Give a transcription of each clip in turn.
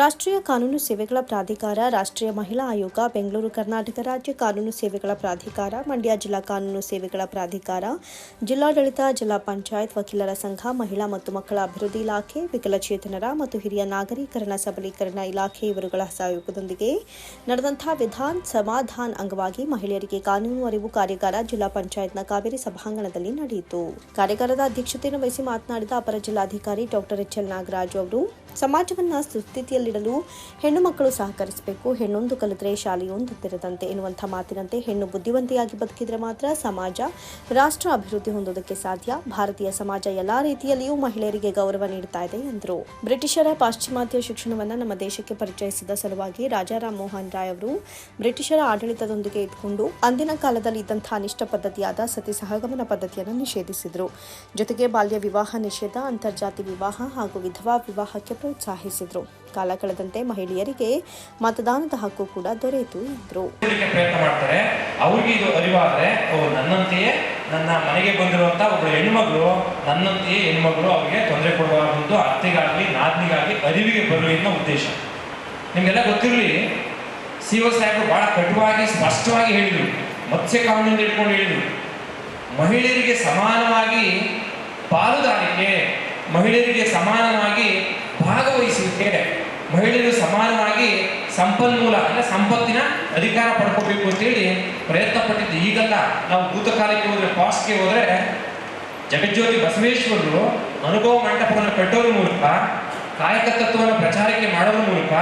ರಾಷ್ಟ್ರೀಯ ಕಾನೂನು ಸೇವೆಗಳ ಪ್ರಾಧಿಕಾರ, ರಾಷ್ಟ್ರೀಯ ಮಹಿಳಾ ಆಯೋಗ, ಬೆಂಗಳೂರು ಕರ್ನಾಟಕ ರಾಜ್ಯ ಕಾನೂನು ಸೇವೆಗಳ ಪ್ರಾಧಿಕಾರ, ಮಂಡ್ಯ ಜಿಲ್ಲಾ ಕಾನೂನು ಸೇವೆಗಳ ಪ್ರಾಧಿಕಾರ, ಜಿಲ್ಲಾಡಳಿತ, ಜಿಲ್ಲಾ ಪಂಚಾಯತ್ ವಕೀಲರ ಸಂಘ, ಮಹಿಳಾ ಮತ್ತು ಮಕ್ಕಳ ಅಭಿವೃದ್ಧಿ ಇಲಾಖೆ, ವಿಕಲಚೇತನರ ಮತ್ತು ಹಿರಿಯ ನಾಗರೀಕರಣ ಸಬಲೀಕರಣ ಇಲಾಖೆ ಇವರುಗಳ ಸಹಯೋಗದೊಂದಿಗೆ ನಡೆದಂತಹ ವಿಧಾನ್ ಸಮಾಧಾನ್ ಅಂಗವಾಗಿ ಮಹಿಳೆಯರಿಗೆ ಕಾನೂನು ಅರಿವು ಕಾರ್ಯಾಗಾರ ಜಿಲ್ಲಾ ಪಂಚಾಯತ್ನ ಕಾವೇರಿ ಸಭಾಂಗಣದಲ್ಲಿ ನಡೆಯಿತು. ಕಾರ್ಯಾಗಾರದ ಅಧ್ಯಕ್ಷತೆಯನ್ನು ವಹಿಸಿ ಮಾತನಾಡಿದ ಅಪರ ಜಿಲ್ಲಾಧಿಕಾರಿ ಡಾಕ್ಟರ್ ಎಚ್ ಎಲ್ ನಾಗರಾಜು ಅವರು, ಸಮಾಜವನ್ನ ಸುಸ್ಥಿತಿಯಲ್ಲಿಡಲು ಹೆಣ್ಣು ಮಕ್ಕಳು ಸಹಕರಿಸಬೇಕು. ಹೆಣ್ಣೊಂದು ಕಲಿತರೆ ಶಾಲೆಯೊಂದು ತೆರೆದಂತೆ ಎನ್ನುವಂಥ ಮಾತಿನಂತೆ ಹೆಣ್ಣು ಬುದ್ಧಿವಂತೆಯಾಗಿ ಬದುಕಿದರೆ ಮಾತ್ರ ಸಮಾಜ, ರಾಷ್ಟ್ರ ಅಭಿವೃದ್ಧಿ ಹೊಂದೋದಕ್ಕೆ ಸಾಧ್ಯ. ಭಾರತೀಯ ಸಮಾಜ ಎಲ್ಲಾ ರೀತಿಯಲ್ಲಿಯೂ ಮಹಿಳೆಯರಿಗೆ ಗೌರವ ನೀಡುತ್ತಾ ಇದೆ ಎಂದರು. ಬ್ರಿಟಿಷರ ಪಾಶ್ಚಿಮಾತ್ಯ ಶಿಕ್ಷಣವನ್ನು ನಮ್ಮ ದೇಶಕ್ಕೆ ಪರಿಚಯಿಸಿದ ಸಲುವಾಗಿ ರಾಜಾ ರಾಮ್ ಮೋಹನ್ ರಾಯ್ ಅವರು ಬ್ರಿಟಿಷರ ಆಡಳಿತದೊಂದಿಗೆ ಇದ್ದುಕೊಂಡು ಅಂದಿನ ಕಾಲದಲ್ಲಿ ಇದ್ದಂತಹ ಅನಿಷ್ಟ ಪದ್ಧತಿಯಾದ ಸತಿ ಸಹಗಮನ ಪದ್ಧತಿಯನ್ನು ನಿಷೇಧಿಸಿದರು. ಜೊತೆಗೆ ಬಾಲ್ಯ ವಿವಾಹ ನಿಷೇಧ ಅಂತರ್ಜಾತಿ ವಿವಾಹ ಹಾಗೂ ವಿಧವಾ ವಿವಾಹಕ್ಕೆ ಪ್ರೋತ್ಸಾಹಿಸಿದರು. ಕಾಲ ಕಳೆದಂತೆ ಮಹಿಳೆಯರಿಗೆ ಮತದಾನದ ಹಕ್ಕು ಕೂಡ ದೊರೆಯಿತು, ಎಂದರು. ಪ್ರಯತ್ನ ಮಾಡ್ತಾರೆ. ಅವ್ರಿಗೆ ಇದು ಅರಿವಾದರೆ ನನ್ನಂತೆಯೇ ನನ್ನ ಮನೆಗೆ ಬಂದಿರುವಂತ ಒಬ್ಬ ಹೆಣ್ಮಗಳು, ನನ್ನಂತೆಯೇ ಹೆಣ್ಮಗಳು ಅವರಿಗೆ ತೊಂದರೆ ಕೊಡಬಾರದು ಅತ್ತೆಗಾಗಲಿ, ನಾದ್ನಿಗಾಗಲಿ ಅರಿವಿಗೆ ಬರಲಿ ಅನ್ನೋ ಉದ್ದೇಶ. ನಿಮಗೆಲ್ಲ ಗೊತ್ತಿರಲಿ, ಸಿ ಒ ಸಾಹೇಬರು ಬಹಳ ಕಟುವಾಗಿ, ಸ್ಪಷ್ಟವಾಗಿ ಹೇಳಿದರು. ಮತ್ಸ್ಯ ಕಾನೂನಿಂದ ಹಿಡ್ಕೊಂಡು ಹೇಳಿದರು. ಮಹಿಳೆಯರಿಗೆ ಸಮಾನವಾಗಿ ಪಾಲುದಾರಿಕೆ, ಮಹಿಳೆಯರಿಗೆ ಸಮಾನವಾಗಿ ಮಹಿಳೆಯರು ಸಮಾನವಾಗಿ ಸಂಪನ್ಮೂಲ, ಅಂದರೆ ಸಂಪತ್ತಿನ ಅಧಿಕಾರ ಪಡ್ಕೋಬೇಕು ಅಂತೇಳಿ ಪ್ರಯತ್ನ ಪಟ್ಟಿದ್ದು ಈಗಲ್ಲ ನಾವು ಭೂತಕಾಲಕ್ಕೆ ಹೋದರೆ ಪಾಸ್ಟ್ಗೆ ಹೋದರೆ ಜಗಜ್ಯೋತಿ ಬಸವೇಶ್ವರರು ಅನುಭವ ಮಂಟಪವನ್ನು ಕಟ್ಟೋದ್ರ ಮೂಲಕ ಕಾಯಕ ತತ್ವವನ್ನು ಪ್ರಚಾರಕ್ಕೆ ಮಾಡೋದ್ರ ಮೂಲಕ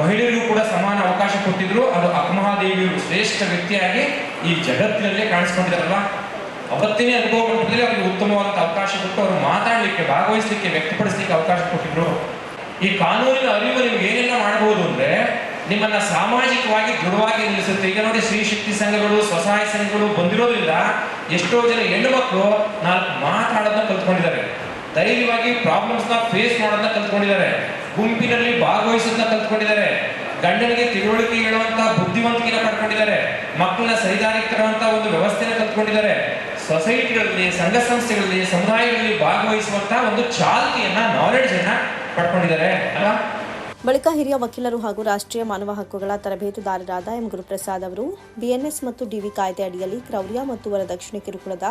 ಮಹಿಳೆಯರಿಗೂ ಕೂಡ ಸಮಾನ ಅವಕಾಶ ಕೊಟ್ಟಿದ್ರು. ಅದು ಅಕ್ಮಹಾದೇವಿಯವರು ಶ್ರೇಷ್ಠ ವ್ಯಕ್ತಿಯಾಗಿ ಈ ಜಗತ್ತಿನಲ್ಲೇ ಕಾಣಿಸ್ಕೊಂಡಿದಾರಲ್ಲ ಅವತ್ತಿನ ಅನುಭವ ಮಂಟಪದಲ್ಲಿ ಅವರಿಗೆ ಉತ್ತಮವಾದಂಥ ಅವಕಾಶ ಕೊಟ್ಟು ಅವರು ಮಾತಾಡಲಿಕ್ಕೆ, ಭಾಗವಹಿಸಲಿಕ್ಕೆ, ವ್ಯಕ್ತಪಡಿಸಲಿಕ್ಕೆ ಅವಕಾಶ ಕೊಟ್ಟಿದ್ರು. ಈ ಕಾನೂನಿನ ಅರಿವು ನಿಮ್ಗೆ ಏನೆಲ್ಲ ಮಾಡಬಹುದು ಅಂದ್ರೆ ನಿಮ್ಮನ್ನ ಸಾಮಾಜಿಕವಾಗಿ ದೃಢವಾಗಿ ನಿಲ್ಲಿಸುತ್ತೆ. ಈಗ ನೋಡಿ, ಸ್ತ್ರೀ ಶಕ್ತಿ ಸಂಘಗಳು, ಸ್ವಸಹಾಯ ಸಂಘಗಳು ಬಂದಿರೋದ್ರಿಂದ ಎಷ್ಟೋ ಜನ ಹೆಣ್ಣು ಮಕ್ಕಳು ನಾಲ್ಕು ಮಾತಾಡೋದನ್ನ ಕಲ್ತ್ಕೊಂಡಿದ್ದಾರೆ. ಧೈರ್ಯವಾಗಿ ಪ್ರಾಬ್ಲಮ್ಸ್ನ ಫೇಸ್ ಮಾಡೋದನ್ನ ಕಲ್ತ್ಕೊಂಡಿದ್ದಾರೆ. ಗುಂಪಿನಲ್ಲಿ ಭಾಗವಹಿಸೋದನ್ನ ಕಲ್ತ್ಕೊಂಡಿದ್ದಾರೆ. ಗಂಡನಿಗೆ ತಿಳುವಳಿಕೆ ಹೇಳುವಂತಹ ಬುದ್ಧಿವಂತಿಕೆನ ಪಡ್ಕೊಂಡಿದ್ದಾರೆ. ಮಕ್ಕಳನ್ನ ಸರಿದಾರಿಗೆ ತರುವಂತ ಒಂದು ವ್ಯವಸ್ಥೆನ ಕಲ್ತ್ಕೊಂಡಿದ್ದಾರೆ. ಸೊಸೈಟಿಗಳಲ್ಲಿ ಸಂಘ ಸಂಸ್ಥೆಗಳಲ್ಲಿ, ಸಮುದಾಯಗಳಲ್ಲಿ ಭಾಗವಹಿಸುವಂತಹ ಒಂದು ಚಾಲ್ತಿಯನ್ನ ನಾಲೆಡ್ಜ್ ಪಡ್ಕೊಂಡಿದ್ದಾರೆ ಅಲ್ವಾ ಬಳಿಕ ಹಿರಿಯ ವಕೀಲರು ಹಾಗೂ ರಾಷ್ಟ್ರೀಯ ಮಾನವ ಹಕ್ಕುಗಳ ತರಬೇತುದಾರರಾದ ಎಂ ಗುರುಪ್ರಸಾದ್ ಅವರು ಬಿಎನ್ಎಸ್ ಮತ್ತು ಡಿವಿ ಕಾಯ್ದೆ ಅಡಿಯಲ್ಲಿ ಕ್ರೌರ್ಯ ಮತ್ತು ವರದಕ್ಷಿಣೆ ಕಿರುಕುಳದ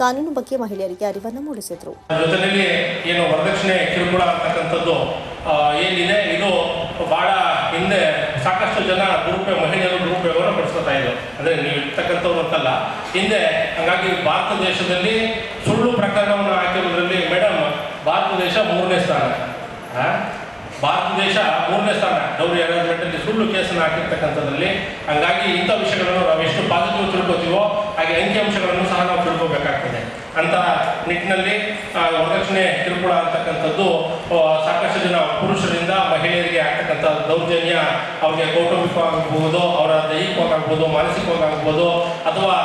ಕಾನೂನು ಬಗ್ಗೆ ಮಹಿಳೆಯರಿಗೆ ಅರಿವನ್ನು ಮೂಡಿಸಿದರು. ಜೊತೆಯಲ್ಲಿ ಏನು ವರದಕ್ಷಿಣೆ ಕಿರುಕುಳ ಅಂತಕ್ಕಂಥದ್ದು ಏನಿದೆ ಇದು ಬಹಳ ಹಿಂದೆ ಸಾಕಷ್ಟು ಜನ ದುರುಪಯೋಗ ಮಹಿಳೆಯರು ದುರುಪಯೋಗವನ್ನು ಪಡಿಸ್ಕೊತಾ ಇದ್ರು. ಅಂದರೆ ನೀವು ಇರ್ತಕ್ಕಂಥವ್ರು ಅಂತಲ್ಲ. ಹಿಂದೆ ಹಂಗಾಗಿ ಭಾರತ ದೇಶದಲ್ಲಿ ಸುಳ್ಳು ಪ್ರಕರಣವನ್ನು ಹಾಕಿರೋದ್ರಲ್ಲಿ ಮೇಡಮ್ ಭಾರತ ದೇಶ ಮೂರನೇ ಸ್ಥಾನ? ಭಾರತ ದೇಶ ಮೂರನೇ ಸ್ಥಾನ. ಡೌರಿ ಅರೇಂಜ್ಮೆಂಟಲ್ಲಿ ಸುಳ್ಳು ಕೇಸನ್ನು ಹಾಕಿರ್ತಕ್ಕಂಥದ್ರಲ್ಲಿ. ಹಂಗಾಗಿ ಇಂಥ ವಿಷಯಗಳನ್ನು ನಾವು ಎಷ್ಟು ಪಾಸಿಟಿವ್ ತಿಳ್ಕೊತೀವೋ ಹಾಗೆ ಅಂಕಿಅಂಶಗಳನ್ನು ಸಹ ನಾವು ತಿಳ್ಕೋಬೇಕಾಗ್ತದೆ. ಅಂತ ನಿಟ್ಟಿನಲ್ಲಿ ವರದಕ್ಷಿಣೆ ಕಿರುಕುಳ ಅಂತಕ್ಕಂಥದ್ದು ಸಾಕಷ್ಟು ಜನ ಪುರುಷರಿಂದ ಮಹಿಳೆಯರಿಗೆ ಆಗ್ತಕ್ಕಂಥ ದೌರ್ಜನ್ಯ, ಅವ್ರಿಗೆ ಕೌಟುಂಬಿಕವಾಗಬಹುದು, ಅವರ ದೈಹಿಕವಾಗಬಹುದು, ಮಾನಸಿಕವಾಗಬಹುದು, ಅಥವಾ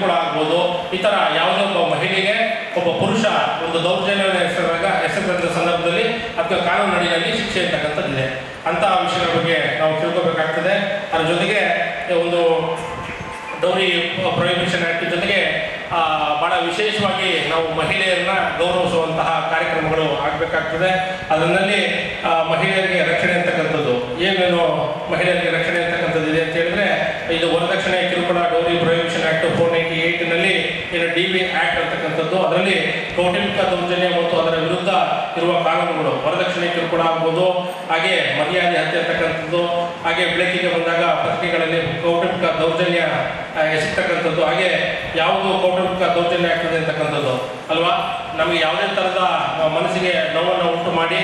ಕಿರುಕುಳ ಆಗ್ಬೋದು. ಈ ಥರ ಯಾವುದೇ ಒಬ್ಬ ಮಹಿಳೆಗೆ ಒಬ್ಬ ಪುರುಷ ಒಂದು ದೌರ್ಜನ್ಯವನ್ನು ಹೆಸರು ಎಸೆದಂಥ ಸಂದರ್ಭದಲ್ಲಿ ಅದಕ್ಕೆ ನಡೆಯಲ್ಲಿ ಶಿಕ್ಷೆ ಇರ್ತಕ್ಕಂಥದ್ದಿದೆ ಅಂತಹ ವಿಷಯಗಳ ಬಗ್ಗೆ ನಾವು ತಿಳ್ಕೋಬೇಕಾಗ್ತದೆ. ಅದ್ರ ಜೊತೆಗೆ ಒಂದು ಡೌರಿ ಪ್ರೊಹಿಬಿಷನ್ ಆಕ್ಟ್ ಜೊತೆಗೆ ಬಹಳ ವಿಶೇಷವಾಗಿ ನಾವು ಮಹಿಳೆಯರನ್ನ ಗೌರವಿಸುವಂತಹ ಕಾರ್ಯಕ್ರಮಗಳು ಆಗಬೇಕಾಗ್ತದೆ. ಅದರಲ್ಲಿ ಮಹಿಳೆಯರಿಗೆ ರಕ್ಷಣೆ ಅಂತಕ್ಕಂಥದ್ದು. ಏನೇನು ಮಹಿಳೆಯರಿಗೆ ರಕ್ಷಣೆ ಅಂತಕ್ಕಂಥದ್ದು ಇದೆ ಅಂತ ಹೇಳಿದ್ರೆ, ಇದು ವರದಕ್ಷಿಣೆ ಕಿರುಕುಳ dowry prohibition act four in a DB ಅದರಲ್ಲಿ ಕೌಟುಂಬಿಕ ದೌರ್ಜನ್ಯ ಮತ್ತು ಅದರ ವಿರುದ್ಧ ಇರುವ ಕಾನೂನುಗಳು ವರದಕ್ಷಿಣೆ ಕಿರುಕುಳ ಆಗ್ಬೋದು. ಹಾಗೆ ಮರ್ಯಾದೆ ಹತ್ಯೆ ಇರ್ತಕ್ಕಂಥದ್ದು ಹಾಗೆ ಬೆಳಕಿಗೆ ಬಂದಾಗ ಪತ್ರಿಕೆಗಳಲ್ಲಿ ಕೌಟುಂಬಿಕ ದೌರ್ಜನ್ಯ ಎಸಿರ್ತಕ್ಕಂಥದ್ದು ಹಾಗೆ ಯಾವುದು ಕೌಟುಂಬಿಕ ದೌರ್ಜನ್ಯ ಆಗ್ತದೆ ಅಂತಕ್ಕಂಥದ್ದು ಅಲ್ವಾ? ನಮಗೆ ಯಾವುದೇ ಥರದ ಮನಸ್ಸಿಗೆ ನೋವನ್ನು ಉಂಟು ಮಾಡಿ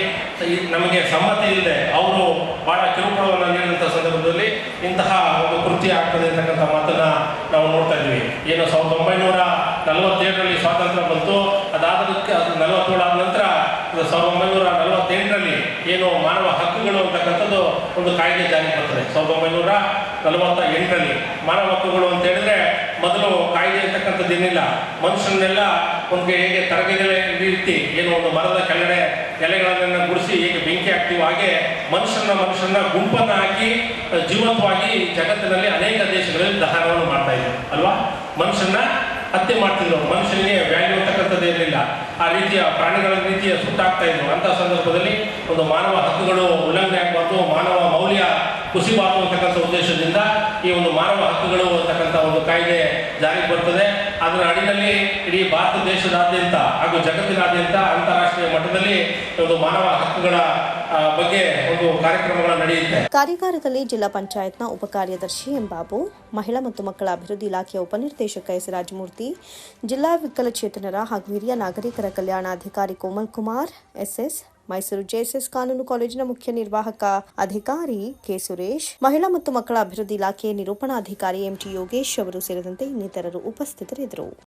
ನಮಗೆ ಸಮ್ಮತಿ ಇಲ್ಲದೆ ಅವರು ಬಹಳ ಕಿರುಕುಳವನ್ನು ನೀಡಿದಂಥ ಸಂದರ್ಭದಲ್ಲಿ ಇಂತಹ ಒಂದು ಕೃತ್ಯ ಆಗ್ತದೆ ಅಂತಕ್ಕಂಥ ಮಾತನ್ನ ನಾವು ನೋಡ್ತಾ ಇದ್ದೀವಿ. ಏನು ಸಾವಿರದ ಒಂಬೈನೂರ ನಲವತ್ತೇಳರಲ್ಲಿ ಸ್ವಾತಂತ್ರ್ಯ ಬಂತು ಅದಾದಕ್ಕೆ ಅದು ನಲವತ್ತೇಳು ಆದ ನಂತರ ಸಾವಿರದ ಒಂಬೈನೂರ ನಲವತ್ತೆಂಟರಲ್ಲಿ ಏನು ಮಾನವ ಹಕ್ಕುಗಳು ಅಂತಕ್ಕಂಥದ್ದು ಒಂದು ಕಾಯ್ದೆ ಜಾರಿಗೆ ಬರ್ತದೆ ಸಾವಿರದ ಒಂಬೈನೂರ ನಲವತ್ತ ಎಂಟರಲ್ಲಿ ಮಾನವ ಹಕ್ಕುಗಳು ಅಂತ ಹೇಳಿದ್ರೆ ಮೊದಲು ಕಾಯ್ದೆ ಇರ್ತಕ್ಕಂಥದ್ದು ಏನಿಲ್ಲ. ಮನುಷ್ಯನ್ನೆಲ್ಲ ಒಂದು ಹೇಗೆ ತರಗತಿಗಳ ರೀತಿ ಏನು ಒಂದು ಮರದ ಕೆಳಗಡೆ ಎಲೆಗಳನ್ನ ಗುಡಿಸಿ ಹೇಗೆ ಬೆಂಕಿ ಹಾಕ್ತೀವೋ ಹಾಗೆ ಮನುಷ್ಯನ ಮನುಷ್ಯನ ಗುಂಪನ್ನು ಹಾಕಿ, ಜೀವಂತವಾಗಿ ಜಗತ್ತಿನಲ್ಲಿ ಅನೇಕ ದೇಶಗಳಲ್ಲಿ ದಹನವನ್ನು ಮಾಡ್ತಾ ಇದ್ದಾರೆ. ಅಲ್ವಾ? ಮನುಷ್ಯನ ಹತ್ಯೆ ಮಾಡ್ತಿದ್ರು. ಮನುಷ್ಯನಿಗೆ ವ್ಯಾಲ್ಯೂ ಅಂತಕ್ಕಂಥದ್ದು ಇರಲಿಲ್ಲ. ಆ ರೀತಿಯ ಪ್ರಾಣಿಗಳ ರೀತಿಯ ಸುಟ್ಟಾಗ್ತಾ ಇದ್ರು ಅಂಥ ಸಂದರ್ಭದಲ್ಲಿ ಒಂದು ಮಾನವ ಹಕ್ಕುಗಳು ಉಲ್ಲಂಘನೆ ಆಗಬಾರ್ದು, ಮಾನವ ಮೌಲ್ಯ ಕುಸಿಬಾರ್ದು ಅಂತಕ್ಕಂಥ ಉದ್ದೇಶದಿಂದ ಈ ಒಂದು ಮಾನವ ಹಕ್ಕುಗಳು ಅಂತಕ್ಕಂಥ ಒಂದು ಕಾಯ್ದೆ ಜಾರಿಗೆ ಬರ್ತದೆ. ಅದರ ಅಡಿನಲ್ಲಿ ಇಡೀ ಭಾರತ ದೇಶದಾದ್ಯಂತ ಹಾಗೂ ಜಗತ್ತಿನಾದ್ಯಂತ ಅಂತಾರಾಷ್ಟ್ರೀಯ ಮಟ್ಟದಲ್ಲಿ ಒಂದು ಮಾನವ ಹಕ್ಕುಗಳ ಬಗ್ಗೆ ಒಂದು ಕಾರ್ಯಕ್ರಮಗಳು ನಡೆಯುತ್ತೆ. ಕಾರ್ಯಾಗಾರದಲ್ಲಿ ಜಿಲ್ಲಾ ಪಂಚಾಯತ್ನ ಉಪಕಾರ್ಯದರ್ಶಿ ಎಂ ಬಾಬು, ಮಹಿಳಾ ಮತ್ತು ಮಕ್ಕಳ ಅಭಿವೃದ್ಧಿ ಇಲಾಖೆಯ ಉಪನಿರ್ದೇಶಕ ಎಸ್ ರಾಜಮೂರ್ತಿ, ಜಿಲ್ಲಾ ವಿಕಲಚೇತನರ ಹಾಗೂ ಹಿರಿಯ ನಾಗರಿಕರ ಕಲ್ಯಾಣಾಧಿಕಾರಿ ಕೋಮಲ್ ಕುಮಾರ್ ಎಸ್ಎಸ್ ಮೈಸೂರು ಜೆಎಸ್ಎಸ್ ಕಾನೂನು ಕಾಲೇಜಿನ ಮುಖ್ಯ ನಿರ್ವಾಹಕ ಅಧಿಕಾರಿ ಕೆ ಸುರೇಶ್, ಮಹಿಳಾ ಮತ್ತು ಮಕ್ಕಳ ಅಭಿವೃದ್ಧಿ ಇಲಾಖೆ ನಿರೂಪಣಾಧಿಕಾರಿ ಎಂಟಿ ಯೋಗೇಶ್ ಅವರು ಸೇರಿದಂತೆ ಇನ್ನಿತರರು ಉಪಸ್ಥಿತರಿದ್ದರು.